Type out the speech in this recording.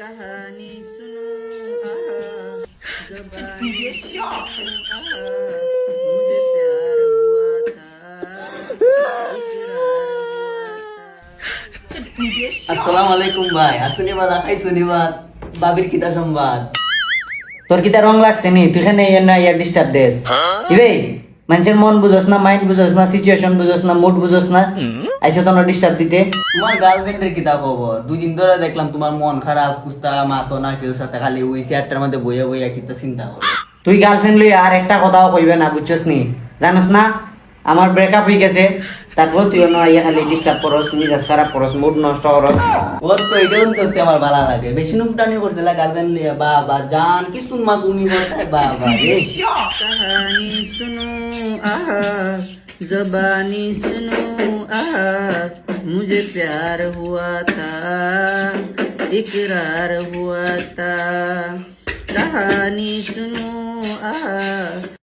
कहानी सुनो आहा जुबानी सुनो आहा मुझे प्यार हुआ था इकरार हुआ था আসসালামু আলাইকুম ভাই আসুনি বাদ খাইছুনি বাদ বাবির কিতা সংবাদ তোর কিতা রং লাগছে নি তুই খানে ইয়ে না ইয়ার ডিস্টার্ব দেস ইবে মানুষের মন বুঝস না মাইন্ড বুঝস না সিচুয়েশন বুঝস না মুড বুঝস না। আইসা তোমার ডিস্টার্ব দিতে। তোমার গার্লফ্রেন্ডের কিতা খবর? দুদিন ধরে দেখলাম তোমার মন খারাপ কুস্তা মাতো না কেউ সাথে খালি ওই চেয়ারটার মধ্যে বইয়া বইয়া কিতা চিন্তা করো। তুই গার্লফ্রেন্ড লই আর একটা কথাও কইবে না বুঝছস নি? জানোস না? আমার ব্রেকআপ হয়ে গেছে। তারপর তুই অন্য আইয়া খালি ডিস্টার্ব করস মিজাজ সারা করস মুড নষ্ট করস। ওর তো এটাও তো আমার ভালো লাগে। বেশি নুফটানি করছিল গার্লফ্রেন্ড লইয়া। বাবা জান কি সুনমা সুনি করতে বা বা রে आहा जबानी सुनो आहा मुझे प्यार हुआ था इकरार हुआ था। कहानी सुनो आहा।